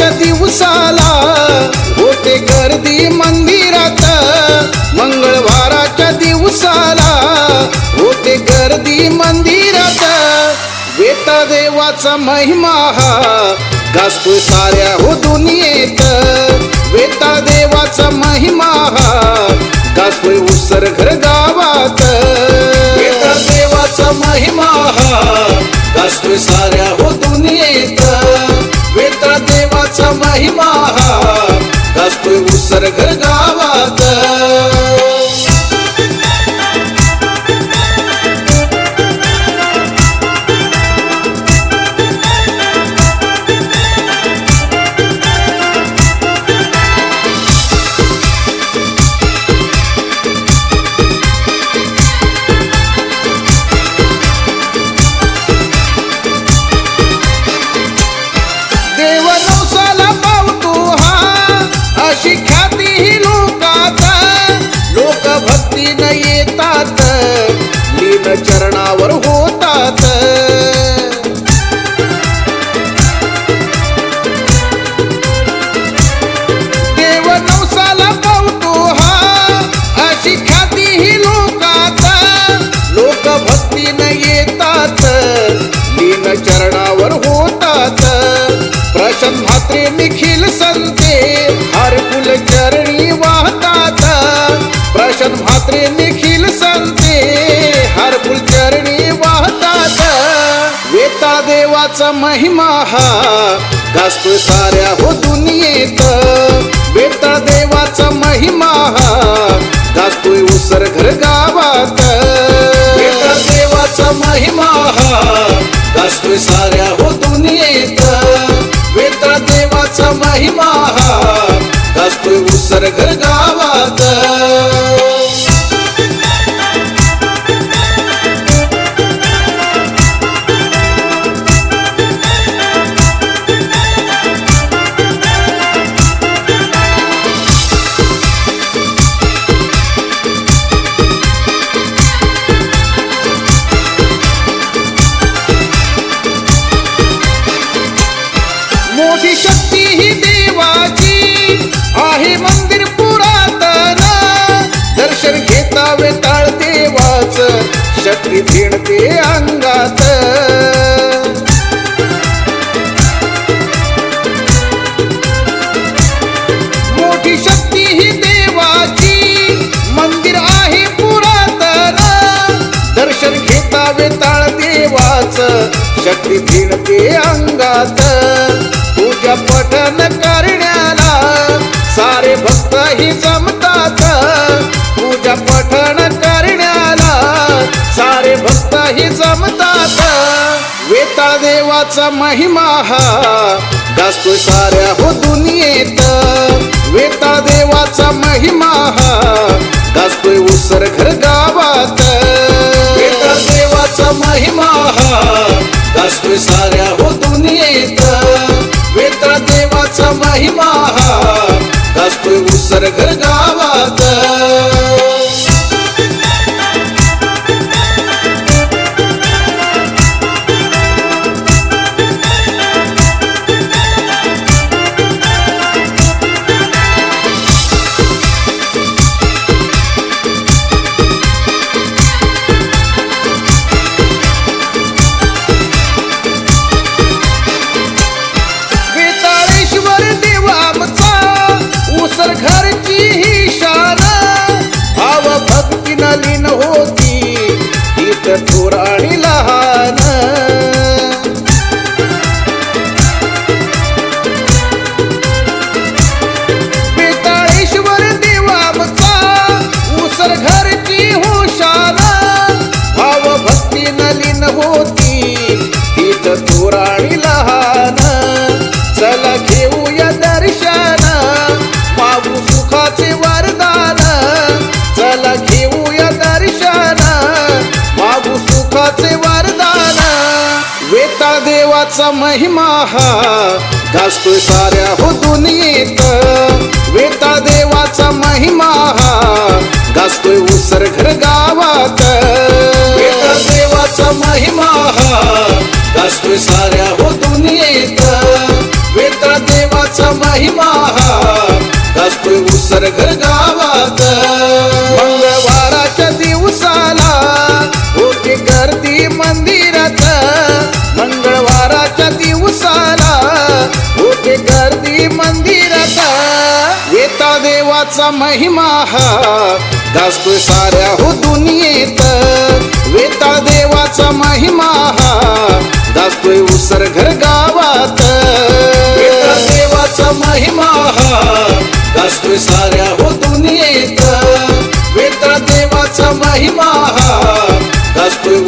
दिवसाला होते गर्दी मंदिरात. मंगळवाराच्या दिवसाला होते गर्दी मंदिरात. वेता देवाचा महिमा हा गाजतोय साऱ्या हो दुनियेत. वेता देवाचा महिमा हा गाजतोय उसर घर गावात. वेता देवाचा महिमा हा गाजतोय साऱ्या गाजतोय उसर येतात. लीन चरणावर होतात. देव नवसाला पावतो हा अशी ख्याती ही लोकात. लोक येतात. लीन चरणावर होतात. भात्री देवाचा महिमा हा. गाजतोय साऱ्या हो दुनियेत. बेटा देवाचा महिमा हा. गाजतोय उसर घर गावात. बेटा देवाचा महिमा हा. गाजतोय साऱ्या हो दुनियेत. बेटा देवाचा महिमा हा. मोठी शक्ती ही देवाची. आहे मंदिर पुरातन. दर्शन घेता वेताळ देवाच. शक्ती भिडते अंगात. मोठी शक्ती ही देवाची. मंदिर आहे पुरातन. दर्शन घेता वेताळ देवाच. शक्ती भिडते अंगात. पूजा पठन करण्याला सारे भक्त ही जमतात. पूजा पठन करण्याला सारे भक्त ही जमतात. वेता देवाचा महिमा हा गाजतोय साऱ्या हो दुनियेत. वेता देवाचा महिमा हा गाजतोय उसर घर गावात. वेता देवाचा महिमा हा गाजतोय साऱ्या हो दुनियेत. गाजतोय लहान होती तीत थोर लहान. चला घेऊया दर्शन. पाहू सुखाचे वरदान. चला घेऊया दर्शन. पाहू सुखाचे वरदान. वेता देवाचा महिमा हा. गाजतोय साऱ्या हो असतोय साऱ्या होतून दुनियेत वेता देवाचा महिमा असतोय उसरघर गावात. मंगळवाराच्या दिवसाला होती गर्दी मंदिरात. मंगळवाराच्या दिवसाला होती गर्दी मंदिरात. येता देवाचा महिमा गाजतोय साऱ्या होतून असतोय साऱ्या हो दुनियेत वेता देवाचा महिमा असतोय